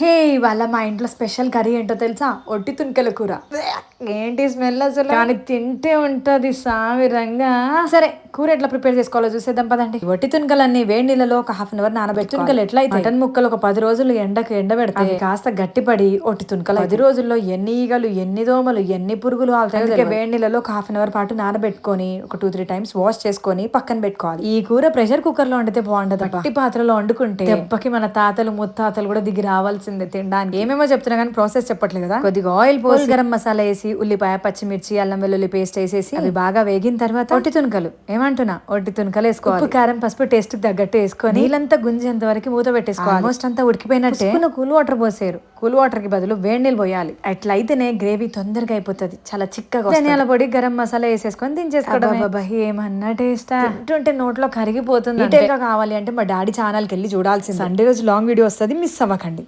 హే వాళ్ళ మా ఇంట్లో స్పెషల్ కర్రీ ఏంటో తెలుసా? ఒట్టి తునకల కూర. ఏంటి స్మెల్ అసలు? కానీ తింటే ఉంటది సావిరంగా సరే కూర ఎట్లా ప్రిపేర్ చేసుకోవాలో చూసేద్దాం పదండి. ఒట్టి తునకలన్నీ వేడి నీళ్ళలో ఒక హాఫ్ అన్ అవర్ నానబెట్టి తునకలు. ఎట్లా అయితే మటన్ ముక్కలు ఒక పది రోజులు ఎండకు ఎండబెడితే కాస్త గట్టిపడి ఒట్టి తునకలు పది రోజుల్లో ఎన్ని ఈగలు ఎన్ని దోమలు ఎన్ని పురుగులు అందుకే వేడి నీళ్ళలో ఒక హాఫ్ అన్ అవర్ పాటు నానబెట్టుకొని ఒక టూ త్రీ టైమ్స్ వాష్ చేసుకొని పక్కన పెట్టుకోవాలి. ఈ కూర ప్రెషర్ కుక్కర్లో వండితే బాగుండదు మట్టి పాత్రలో వండుకుంటే దెబ్బకి మన తాతలు ముత్తాతలు కూడా దిగి రావాల్సిందే తినడానికి. ఏమేమో చెప్తున్నా కానీ ప్రాసెస్ చెప్పట్లేదు కదా? కొద్దిగా ఆయిల్ పోసి గరం మసాలా వేసి ఉల్లిపాయ పచ్చిమిర్చి అల్లం వెల్లుల్లి పేస్ట్ వేసేసి అవి బాగా వేగిన తర్వాత ఒట్టి తునకలు. ఏమంటున్నా? ఒట్టి తునకలు వేసుకోవాలి. ఉప్పు కారం పసుపు టేస్ట్ తగ్గట్టు వేసుకొని నీళ్ళంతా గుంజేంత వరకు మూత పెట్టేసుకోవాలి. ఆల్మోస్ట్ అంతా ఉడికిపోయినట్టే కూల్ వాటర్ పోసారు. కూల్ వాటర్కి బదులు వేడి నీళ్ళు పోయాలి. అట్లయితేనే గ్రేవీ తొందరగా అయిపోతుంది. చాలా చిక్కగా ధనియాల పొడి గరం మసాలా వేసేసుకొని దించేసుకోవడం బాబా ఏమన్నా టేస్ట్? తింటుంటే నోట్లో కరిగిపోతుంది కావాలి అంటే మా డాడీ ఛానల్కి వెళ్ళి చూడాల్సింది. సండే రోజు లాంగ్ వీడియో వస్తుంది మిస్ అవ్వకండి.